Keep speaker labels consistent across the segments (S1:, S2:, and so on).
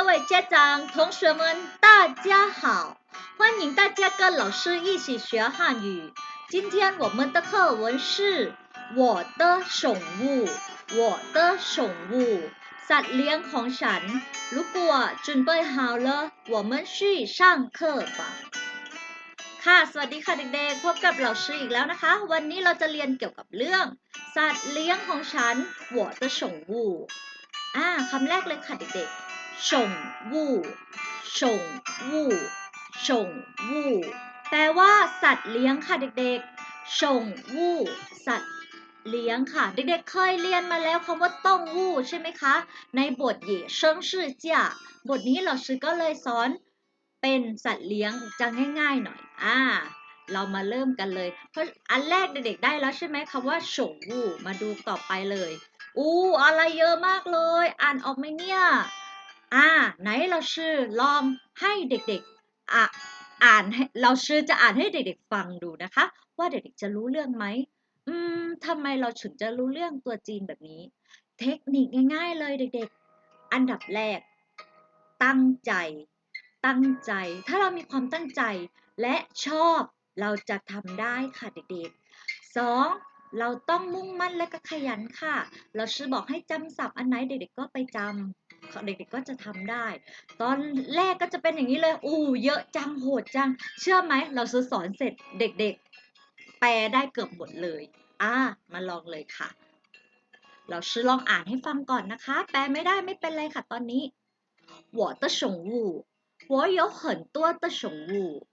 S1: 各位家长、同学们，大家好！欢迎大家跟老师一起学汉语。今天我们的课文是我的宠物，我的宠物，สัตว์เลี้ยงของฉัน如果准备好了，我们去上课吧。ค่ะ สวัสดีค่ะเด็กๆ พบกับเราชื่ออีกแล้วนะคะ วันนี้เราจะเรียนเกี่ยวกับเรื่อง สัตว์เลี้ยงของฉัน我的宠物อ่าคำแรกเลยค่ะเด็กๆ ส่งวู่ส่งวู่ส่งวู่แปลว่าสัตว์เลี้ยงค่ะเด็กๆส่งวู่สัตว์เลี้ยงค่ะ เด็กๆเคยเรียนมาแล้วคำว่าต้องวู่ใช่ไหมคะ ในบทเย่เชิงชื่อเจียบทนี้เราซื้อก็เลยสอนเป็นสัตว์เลี้ยงจะง่ายๆหน่อย อ่า เรามาเริ่มกันเลย เพราะอันแรกเด็กๆได้แล้วใช่ไหมคำว่าฉงวูมาดูต่อไปเลย อู้อะไรเยอะมากเลย อ่านออกไหมเนี่ย อ่าไหนเราชื่อลองให้เด็กๆอะอ่านให้เราชื่อจะอ่านให้เด็กๆฟังดูนะคะ ว่าเด็กๆจะรู้เรื่องไหมอืมทำไมเราถึงจะรู้เรื่องตัวจีนแบบนี้ เทคนิคง่าย ๆ เลยเด็กๆ อันดับแรก ตั้งใจ ตั้งใจ ถ้าเรามีความตั้งใจและชอบเราจะทำได้ค่ะเด็กๆ 2. เราต้องมุ่งมั่นและก็ขยันค่ะ เราชื่อบอกให้จำศัพท์อันไหนเด็กๆก็ไปจำเด็กๆก็จะทำได้ ตอนแรกก็จะเป็นอย่างนี้เลย อู้เยอะจังโหดจัง เชื่อไหม เราซื้อสอนเสร็จเด็กๆ แปลได้เกือบหมดเลย อ่า มาลองเลยค่ะ เราชื่อลองอ่านให้ฟังก่อนนะคะ แปลไม่ได้ไม่เป็นไรค่ะตอนนี้我的宠物我有很多的宠物，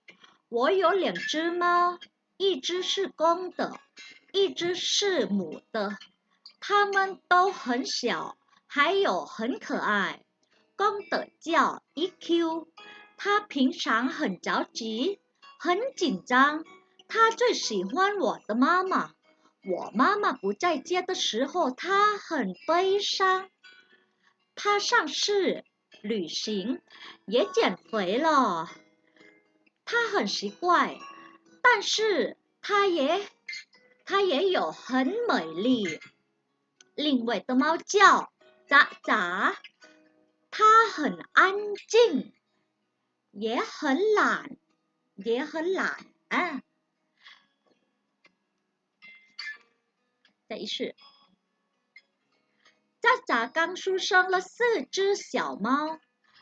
S1: 我有两只猫，一只是公的， 一只是母的，它们都很小，还有很可爱。公的叫 EQ，它平常很着急，很紧张，它最喜欢我的妈妈。我妈妈不在家的时候，它很悲伤。它上市旅行，也减肥了。它很奇怪，但是它也它也有很美丽。另外的猫叫喳喳，它很安静，也很懒，也很懒啊。再一次。渣渣刚出生了四只小猫，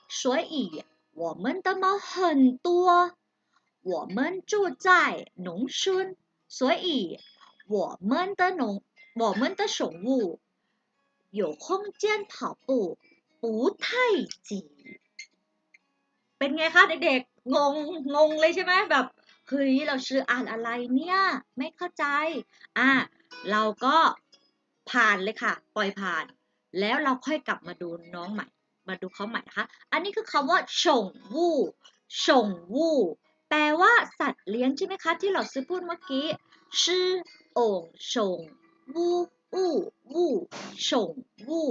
S1: 所以我们的猫很多。我们住在农村，所以我们的农我们的宠物有空间跑步，不太挤。เป็นไงคะเด็กๆ งง งงเลยใช่ไหมแบบ เฮ้ย เราชื่ออ่านอะไรเนี่ย ไม่เข้าใจ อ่ะ เราก็ผ่านเลยค่ะ ปล่อยผ่าน แล้วเราค่อยกลับมาดูน้องใหม่ มาดูเขาใหม่นะคะ อันนี้คือคำว่าฉงวู่ฉงวู่แปลว่าสัตว์เลี้ยงใช่ไหมคะ ที่เราซื้อพูดเมื่อกี้ ชื่อโอ่งฉงวู่อู้วู่ฉงวู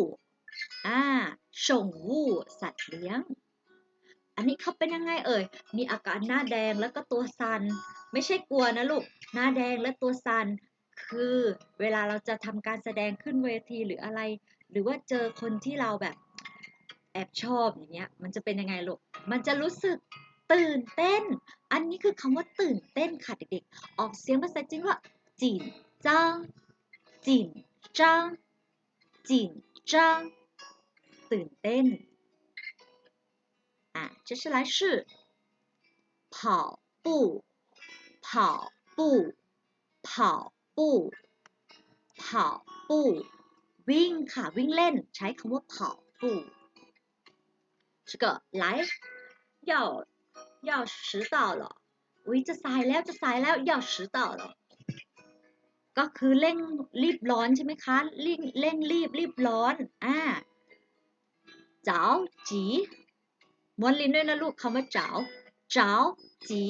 S1: อ่าฉงวูสัตว์เลี้ยง อันนี้เขาเป็นยังไงเอ่ย มีอาการหน้าแดงแล้วก็ตัวสัน ไม่ใช่กลัวนะลูก หน้าแดงและตัวสัน คือเวลาเราจะทำการแสดงขึ้นเวทีหรืออะไร หรือว่าเจอคนที่เราแบบแอบชอบอย่างเงี้ย มันจะเป็นยังไงลูก มันจะรู้สึก ตื่นเต้น อันนี้คือคำว่าตื่นเต้นค่ะเด็กๆ ออกเสียงภาษาจีนว่าจินจังจินจังจินจังตื่นเต้น 啊，接下来是跑步，跑步，跑步，跑步，วิ่งค่ะ วิ่งเล่น ใช้คำว่า跑步。这个来，要 要迟到了，อุ้ยจะสายแล้วจะสายแล้ว要迟到了 ก็คือเร่งรีบร้อนใช่ไหมคะเร่งเร่งรีบรีบร้อน อ่าเจ้าจี ม้วนลิ้นด้วยนะลูกคำว่าเจ้าเจ้าจี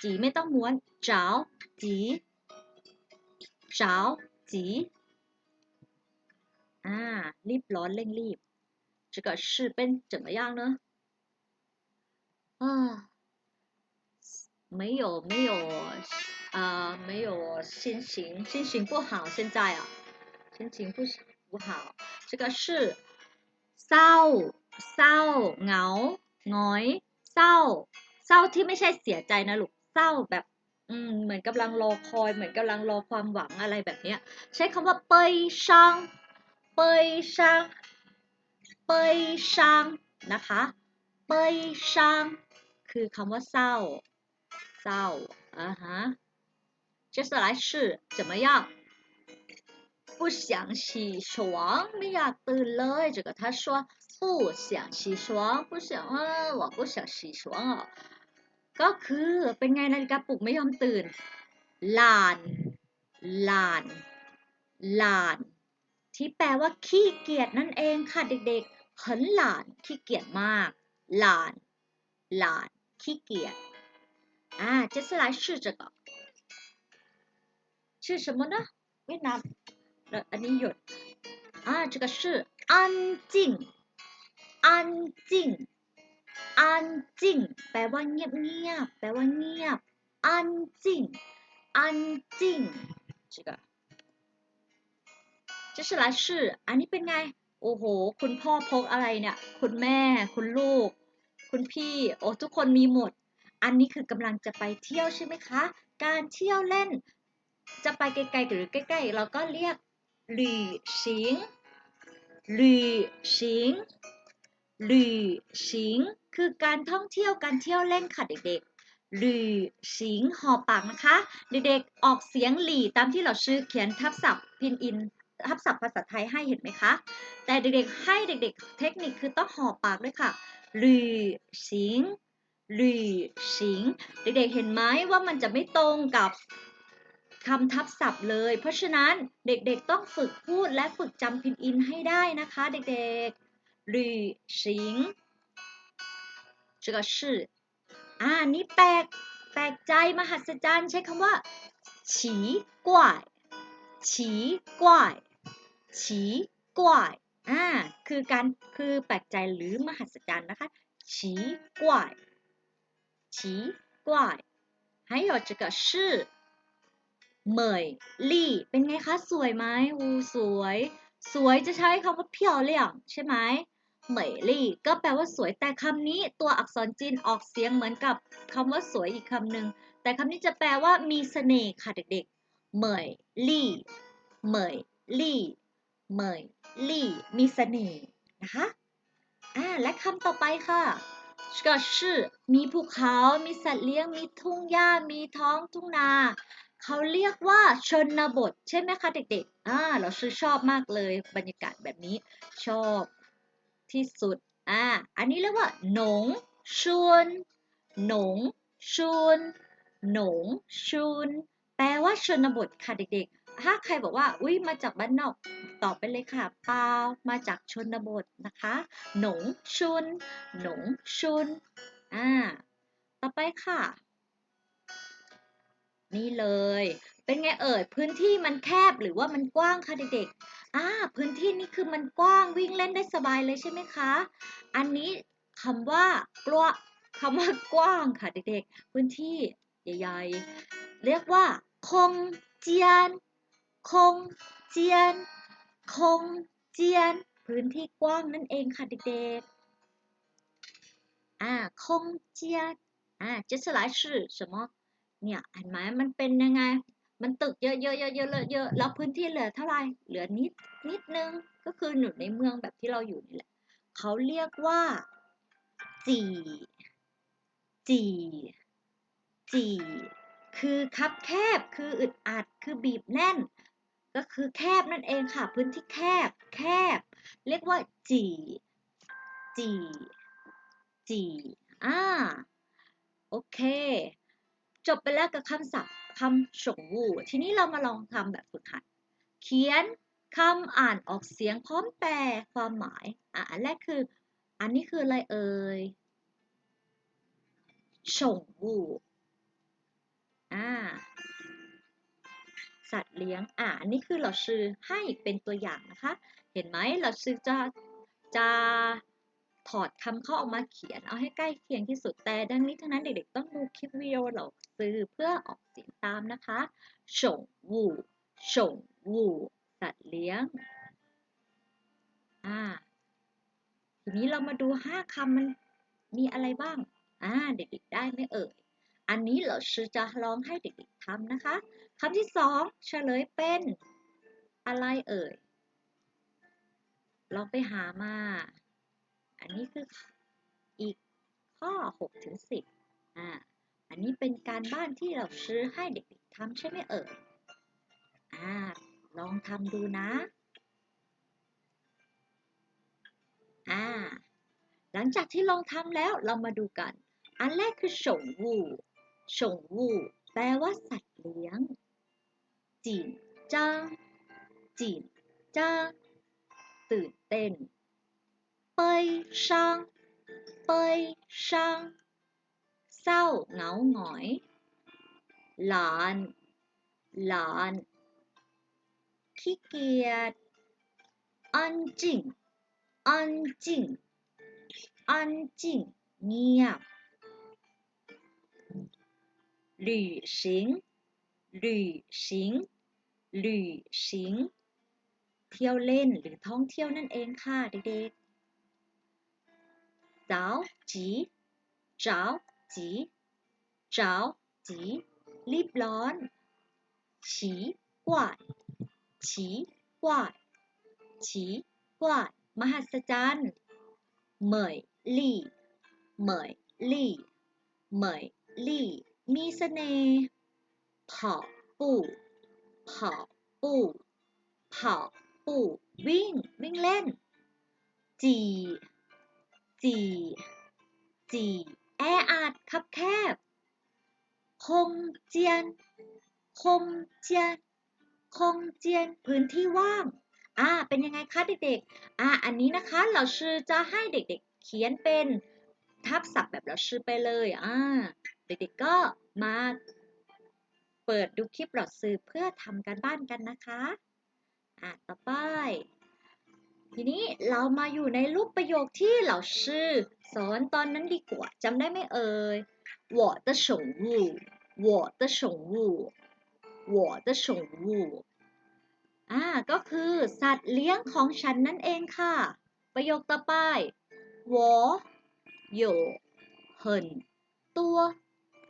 S1: จีไม่ต้องม้วนเจ้าจีเจ้าจีอ่ารีบร้อนเร่งรีบ这个是เป็น怎么样呢啊 没有没有啊、没有心情心情不好现在啊心情不不好这个是เศร้า เศร้า เหงาหงอย เศร้า เศร้าที่ไม่ใช่เสียใจนะลูก เศร้าแบบ อืม เหมือนกำลังรอคอย เหมือนกำลังรอความหวังอะไรแบบเนี้ย ใช้คำว่าเปยช่างเปยช่างเปยช่างนะคะ เปยช่างคือคำว่าเศร้า เศร้าอ่าฮะ接下来是怎么样不想起床ไม่อยากตื่นเลย这个他说不想起床不想啊我不想起床อ่ะก็คือเป็นไงนาฬิกาปลุกไม่ยอมตื่นหลานหลานหลาน ที่แปลว่าขี้เกียจนั่นเองค่ะเด็กๆ很懒ขี้เกียจมากหลานหลานขี้เกียจ อ่า接下来是这个是什么呢เวียดนาม呃อันนี้หยดอ่า这个是安静安静安静แปลว่าเงียบเงียบแปลว่าเงียบ安静安静这个接下来是อันนี้เป็นไง โอ้โห คุณพ่อพกอะไรเนี่ย คุณแม่ คุณลูก คุณพี่ โอ้ ทุกคนมีหมด อันนี้คือกำลังจะไปเที่ยวใช่ไหมคะ การเที่ยวเล่น จะไปไกลๆหรือใกล้ๆ เราก็เรียกหลี่ชิงหลี่ชิงหลี่ชิงคือการท่องเที่ยวการเที่ยวเล่นค่ะเด็กๆหลี่ชิงหอปากนะคะ เด็กๆออกเสียงหลี่ตามที่เราชื่อเขียนทับศัพท์พินอินทับศัพท์ภาษาไทยให้เห็นไหมคะ แต่เด็กๆให้เด็กๆ เทคนิคคือต้องหอปากด้วยค่ะหลี่ชิง ลี่ชิง เด็กๆ เห็นไหมว่ามันจะไม่ตรงกับคำทับศัพท์เลย เพราะฉะนั้นเด็กๆ ต้องฝึกพูดและฝึกจำพินอินให้ได้นะคะ เด็กๆหลี่ชิง这个是อ่านี่แปลก แปลกใจมหัศจรรย์ใช้คำว่าฉีกว่ายฉีกว่ายฉีกว่ายอ่าคือการคือแปลกใจหรือมหัศจรรย์นะคะฉีกว่าย ฉีกว่าย还有这个是เหมยลี่ เป็นไงคะ สวยไหมอูสวย สวยจะใช้คำว่าเพียวเลี่ยงใช่ไหมเหมยลี่ก็แปลว่าสวย แต่คำนี้ตัวอักษรจีนออกเสียงเหมือนกับคำว่าสวยอีกคำหนึ่ง แต่คำนี้จะแปลว่ามีเสน่ห์ค่ะเด็กๆ เหมยลี่ เหมยลี่ เหมยลี่ มีเสน่ห์นะคะ อ่า และคำต่อไปค่ะ ก็ชื่อมีภูเขา มีสัตว์เลี้ยง มีทุ่งหญ้า มีท้องทุ่งนา เขาเรียกว่าชนบท ใช่ไหมคะเด็กๆ อ่า เราชื่อชอบมากเลย บรรยากาศแบบนี้ชอบที่สุด อ่า อันนี้เรียกว่าหนงชวนหนงชวนหนงชุนแปลว่าชนบทค่ะเด็กๆ ถ้าใครบอกว่าอุ้ยมาจากบ้านนอกตอบไปเลยค่ะเปล่ามาจากชนบทนะคะ หนงชุน หนงชุนอ่าต่อไปค่ะ นี่เลย เป็นไงเอ่ยพื้นที่มันแคบหรือว่ามันกว้างคะเด็กๆอ่าพื้นที่นี้คือมันกว้างวิ่งเล่นได้สบายเลยใช่ไหมคะ อันนี้คำว่ากลัวคำว่ากว้างค่ะเด็กๆพื้นที่ใหญ่ๆ เรียกว่าคงเจียน คงเจียน คงเจียน พื้นที่กว้างนั่นเองค่ะเด็กๆ อ่า คงเจียน อ่าจะสลายชื่อ什么เนี่ยเห็นไหมมันเป็นยังไง มันตึกเยอะเยอะเยอะๆเยอะแล้วพื้นที่เหลือเท่าไหร่ เหลือนิดนิดนึง ก็คือหนุนในเมืองแบบที่เราอยู่นี่แหละ เขาเรียกว่าจีจีจีคือคับแคบ คืออึดอัด คือบีบแน่น ก็คือแคบนั่นเองค่ะ พื้นที่แคบแคบ เรียกว่าจีจีจีอ่าโอเค จบไปแล้วกับคำศัพท์คำฉงวูทีนี้เรามาลองทำแบบฝึกหัด เขียนคำอ่านออกเสียงพร้อมแปลความหมาย อะอันแรกคือ อันนี้คืออะไรเอ่ยฉงวูอ่า สัตว์เลี้ยง อ่าอันนี้คือเราซื้อให้เป็นตัวอย่างนะคะ เห็นไหมเราซื้อจะจะถอดคำเข้าออกมาเขียน เอาให้ใกล้เคียงที่สุด แต่ดังนี้ทั้งนั้นเด็กๆ ต้องดูคลิปวิดีโอเราซื้อเพื่อออกเสียงตามนะคะฉงวูฉงวูสัตว์เลี้ยง อ่า ทีนี้เรามาดูห้าคำมันมีอะไรบ้าง อ่า เด็กๆ ได้ไหมเอ่ย อันนี้เราชื่อจะลองให้เด็กๆทำนะคะคำที่สองเฉลยเป็นอะไรเอ่ยลองไปหามา อันนี้คืออีกข้อ6ถึง10อ่า อันนี้เป็นการบ้านที่เราซื้อให้เด็กๆทำใช่ไหมเอ่ย อ่า ลองทำดูนะ อ่า หลังจากที่ลองทำแล้วเรามาดูกัน อันแรกคือฉงวู ฉงวูแปลว่าสัตว์เลี้ยงจินจ้าจินจ้า ตื่นเต้น เปยช่างเปยช่างเศร้าเหงาหงอยหลานหลานขี้เกียจอันจริงอันจริงอันจริงเงียบ 旅行旅行旅行เที่ยวเล่นหรือท่องเที่ยวนั่นเองค่ะเด็กๆ着急着急着急รีบร้อน奇怪奇怪奇怪มหัศจรรย์เหมยลี่เหมยลี่เหมยลี่ มีเสน่ห์跑步跑步跑步วิ่ง วิ่งเล่น จีจีจีแออัดคับแคบ คงเจียน คงเจียน คงเจียน พื้นที่ว่าง อ่า เป็นยังไงคะเด็กๆ อ่า อันนี้นะคะ เราชื่อจะให้เด็กๆ เขียนเป็นทับศัพท์แบบเราชื่อไปเลย อ่า เด็กๆ ก็มา เปิดดูคลิปหลอดซื้อเพื่อทำการบ้านกันนะคะ อ่ะ ต่อไป ทีนี้เรามาอยู่ในรูปประโยคที่เราชื่อสอนตอนนั้นดีกว่าจำได้ไหมเอ่ย我的宠物我的宠物我的宠物อ่า ก็คือ สัตว์เลี้ยงของฉันนั่นเองค่ะ ประโยคต่อไป我有很多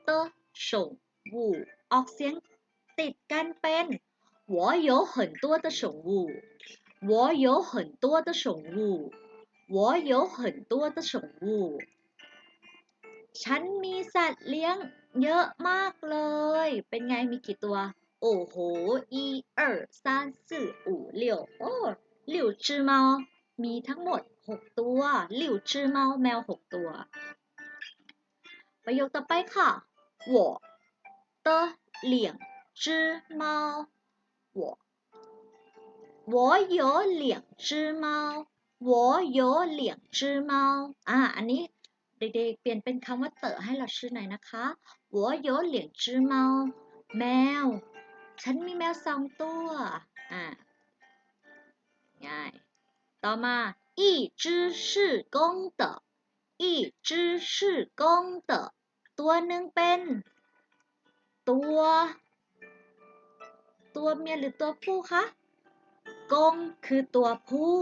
S1: 的宠物ออกเสียงติดกันเป็น我有很多的宠物我有很多的宠物我有很多的宠物ฉันมีสัตว์เลี้ยงเยอะมากเลย เป็นไงมีกี่ตัว โอ้โห一二三四五六โอ้หลิวจือเมามีทั้งหมด 6 ตัวหลิวจือเมาแมว 6 ตัว ประโยคต่อไปค่ะ 我的两只猫我我有两只猫我有两只猫อ่า อันนี้เด็กๆ เปลี่ยนเป็นคำว่าเต๋อให้เราชื่อหน่อยนะคะ我有两只猫แมว ฉันมีแมวสองตัว อ่า ง่าย ต่อมา一只是公的一只是公的 ตัวหนึ่งเป็น ตัว ตัวเมียหรือตัวผู้คะกงคือตัวผู้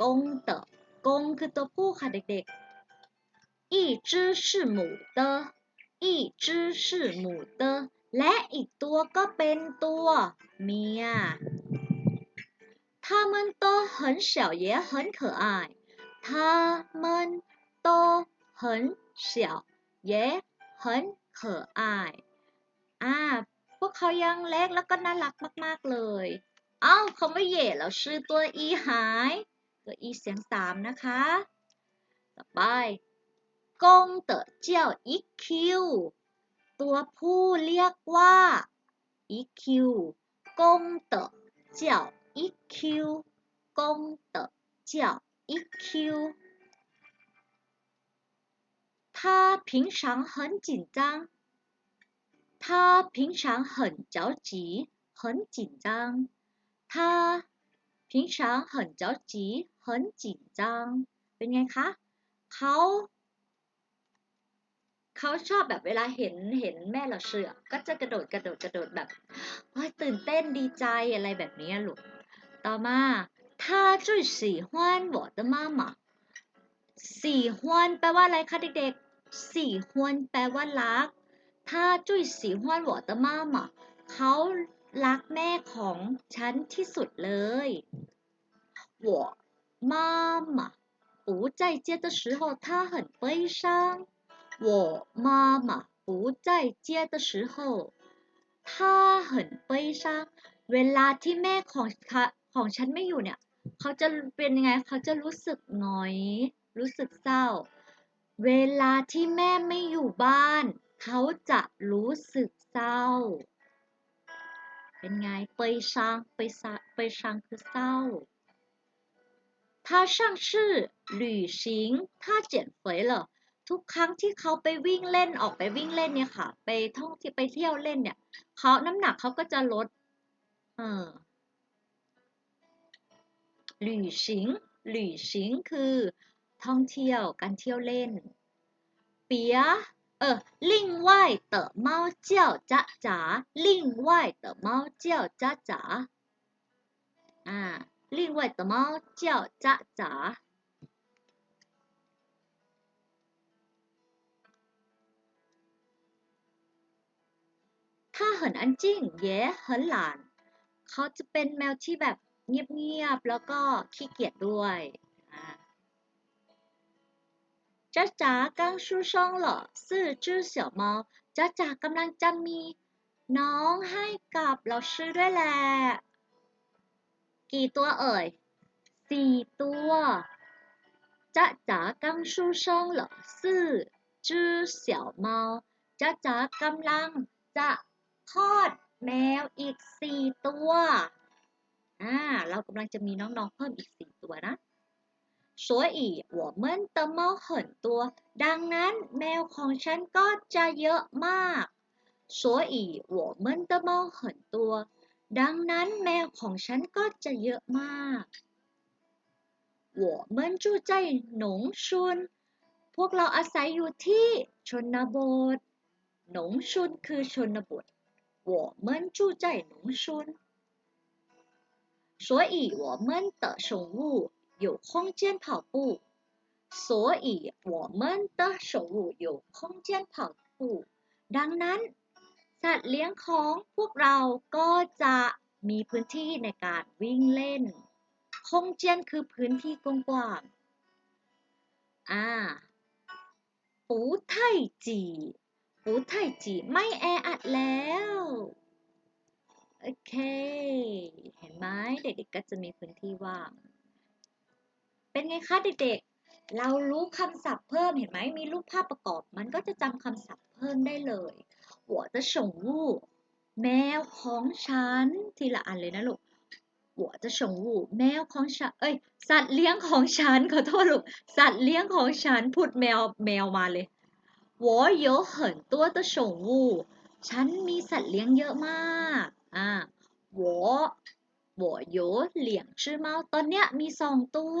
S1: กงเต๋อกงคือตัวผู้ค่ะเด็กๆ一只是母的一只是母的และอีกตัวก็เป็นตัวเมีย它们都很小也很可爱它们都很小也 很可爱อ่า พวกเขายังเล็กแล้วก็น่ารักมาก ๆ เลย เอ้าคำว่าเย่เราชื่อตัวอีหาย ตัวอีเสียงสามนะคะ ต่อไปกงเต๋อเจ้าอีคิว ตัวผู้เรียกว่าอีคิวกงเต๋อเจ้าอีคิวกงเต๋อเจ้าอีคิว 他平常很紧张他平常很着急，很紧张。他平常很着急，很紧张。เป็นไงคะ เขา เขาชอบแบบเวลาเห็นเห็นแม่เราเสือก็จะกระโดดกระโดดกระโดดแบบเฮ้ยตื่นเต้นดีใจอะไรแบบนี้ลูก ต่อมา他最喜欢我的妈妈 สี่ฮวนแปลว่าอะไรคะเด็กๆ สี่ฮวนแปลว่ารัก ถ้าจุ้ยสี่ฮวน我的妈妈เขารักแม่ของฉันที่สุดเลย我妈妈不在家的时候她很悲伤我妈妈不在家的时候她很悲伤เวลาที่แม่ของเขาของฉันไม่อยู่เนี่ย เขาจะเป็นยังไง เขาจะรู้สึกหงอย รู้สึกเศร้า เวลาที่แม่ไม่อยู่บ้าน เขาจะรู้สึกเศร้า เป็นไง เปยชางเปยซาเปยชางคือเศร้า他上次旅行他减肥了ทุกครั้งที่เขาไปวิ่งเล่นออกไปวิ่งเล่นเนี่ยค่ะ ไปท่องที่ไปเที่ยวเล่นเนี่ย เขาน้ำหนักเขาก็จะลด เออ旅行旅行คือ ท่องเที่ยวการเที่ยวเล่น เปียเออลิงไหวเต๋อเมาเจียวจ้าจ๋าลิงไหวเต๋อเมาเจียวจ้าจ๋าอ่าลิงไหวเต๋อเมาเจียวจ้าจ๋าถ้าเหินอันจิ้งเย่เหินหลาน เขาจะเป็นแมวที่แบบเงียบๆแล้วก็ขี้เกียจด้วย จ้าจ๋ากางชูช่องเหรอซื่อจื้อเสี่ยวเมาจ้าจ๋ากำลังจะมี น้องให้กับเราชื่อด้วยแหละ กี่ตัวเอ่ยสี่ตัวจ้าจ๋ากางชูช่องเหรอซื่อจื้อเสี่ยวเมาจ้าจ๋ากำลังจะคลอดแมวอีกสี่ตัว อ่า เรากำลังจะมีน้องๆเพิ่มอีกสี่ตัวนะ 所以我们的猫很多ดังนั้นแมวของฉันก็จะเยอะมาก所以我们的猫很多ดังนั้นแมวของฉันก็จะเยอะมาก我们住在农村พวกเราอาศัยอยู่ที่ชนบทหนงชุนคือชนบท我们住在农村所以我们的宠物 有空间跑步。所以我们的宠物有空间跑步ดังนั้น สัตว์เลี้ยงของพวกเราก็จะมีพื้นที่ในการวิ่งเล่นคงเจียนคือพื้นที่กว้างๆอ่าปูไทจีปูไทจีไม่แออัดแล้วโอเค เห็นไหมเด็กๆก็จะมีพื้นที่ว่าง เป็นไงคะเด็กๆ เรารู้คำศัพท์เพิ่มเห็นไหมมีรูปภาพประกอบ มันก็จะจำคำศัพท์เพิ่มได้เลย我的宠物แมวของฉัน ทีละอันเลยนะลูก我的宠物แมวของฉัน เอ้ย สัตว์เลี้ยงของฉัน ขอโทษลูก สัตว์เลี้ยงของฉัน พูดแมวแมวมาเลย我有很多的宠物ฉันมีสัตว์เลี้ยงเยอะมากอ่า我 我有两只猫ตอนเนี้ยมีสองตัว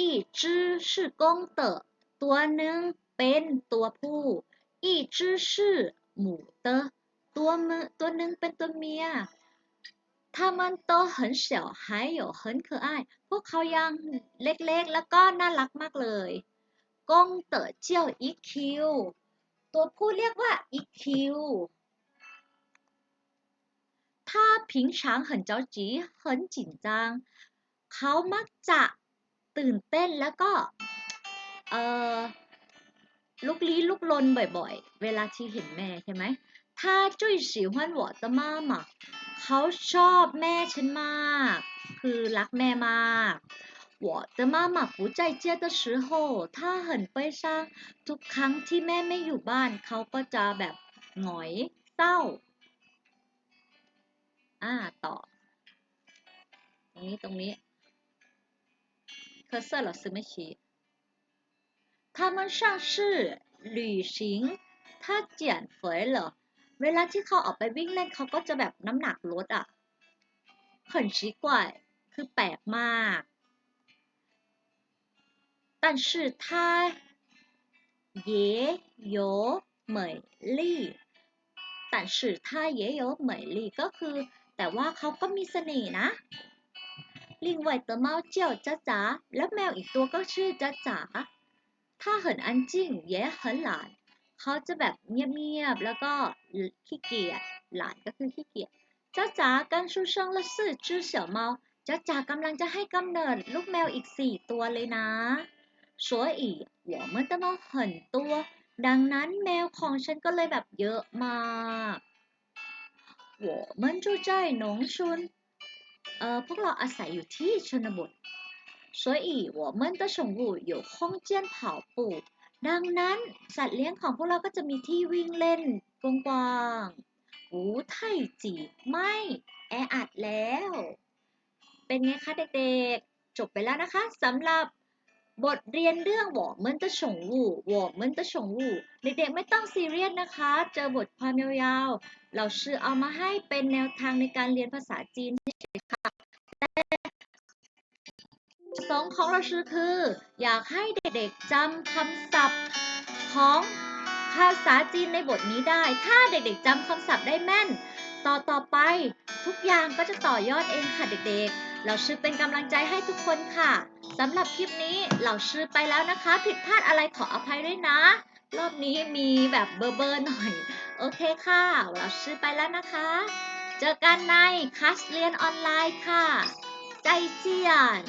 S1: 一只是公的ตัวหนึ่งเป็นตัวผู้一只是母的ตัวมือตัวหนึ่งเป็นตัวเมีย他们都很小还有很可爱พวกเขายังเล็กๆ แล้วก็น่ารักมากเลยกงเต๋อเจียวอีคิวตัวผู้เรียกว่าอีคิว ถ้าผิงฉาง很着急很紧张เขามักจะตื่นเต้นแล้วก็ เอ่อ ลุกลี้ลุกลนบ่อยๆ เวลาที่เห็นแม่ใช่ไหมถ้าจุ้ย喜欢我的妈妈เขาชอบแม่ฉันมาก คือรักแม่มาก我的妈妈不在家的时候她很悲伤ทุกครั้งที่แม่ไม่อยู่บ้าน เขาก็จะแบบหงอยเศร้า อ่าต่อ ตรงนี้ตรงนี้เคอร์เซอร์เราซื้อไม่ชี้他们上次旅行他减肥了เวลาที่เขาออกไปวิ่งเล่นเขาก็จะแบบน้ำหนักลดอ่ะ很奇怪คือแปลกมาก但是他也有美丽但是他也有美丽ก็คือ แต่ว่าเขาก็มีเสน่ห์นะลิงไวเตอร์เมาเจียวจ้าจ๋าและแมวอีกตัวก็ชื่อจ้าจ๋าถ้าเหินอันจิ้งแย่เหินหลานเขาจะแบบเงียบๆแล้วก็ขี้เกียจหลานก็คือขี้เกียจจ้าจ๋ากัรชูช่องและสื่อชื่อเสี่ยวเมาจ้าจ๋ากำลังจะให้กำเนิดลูกแมวอีกสี่ตัวเลยนะสวยอีหัวเมื่อตะเมาเหินตัว ดังนั้นแมวของฉันก็เลยแบบเยอะมาก 我们住在农村เออพวกเราอาศัยอยู่ที่ชนบท所以我们的宠物有空间跑步ดังนั้นสัตว์เลี้ยงของพวกเราก็จะมีที่วิ่งเล่นกว้างๆหูไทจีไม่แออัดแล้ว เป็นไงคะเด็กๆ จบไปแล้วนะคะสำหรับ บทเรียนเรื่องหวอเหมือนตะฉงวูหวอเหมือนตะฉงวูเด็กๆไม่ต้องซีเรียสนะคะ เจอบทความยาวๆ เราชื่อเอามาให้เป็นแนวทางในการเรียนภาษาจีนเฉยๆค่ะสองของเราชื่อคือ อยากให้เด็กๆจำคำศัพท์ของภาษาจีนในบทนี้ได้ ถ้าเด็กๆจำคำศัพท์ได้แม่น ต่อต่อไปทุกอย่างก็จะต่อยอดเองค่ะเด็กๆ เราชื่อเป็นกำลังใจให้ทุกคนค่ะสำหรับคลิปนี้เราชื่อไปแล้วนะคะ ผิดพลาดอะไรขออภัยด้วยนะ รอบนี้มีแบบเบอร์เบอร์หน่อย โอเคค่ะ เราชื่อไปแล้วนะคะ เจอกันในคลาสเรียนออนไลน์ค่ะ ใจเจียน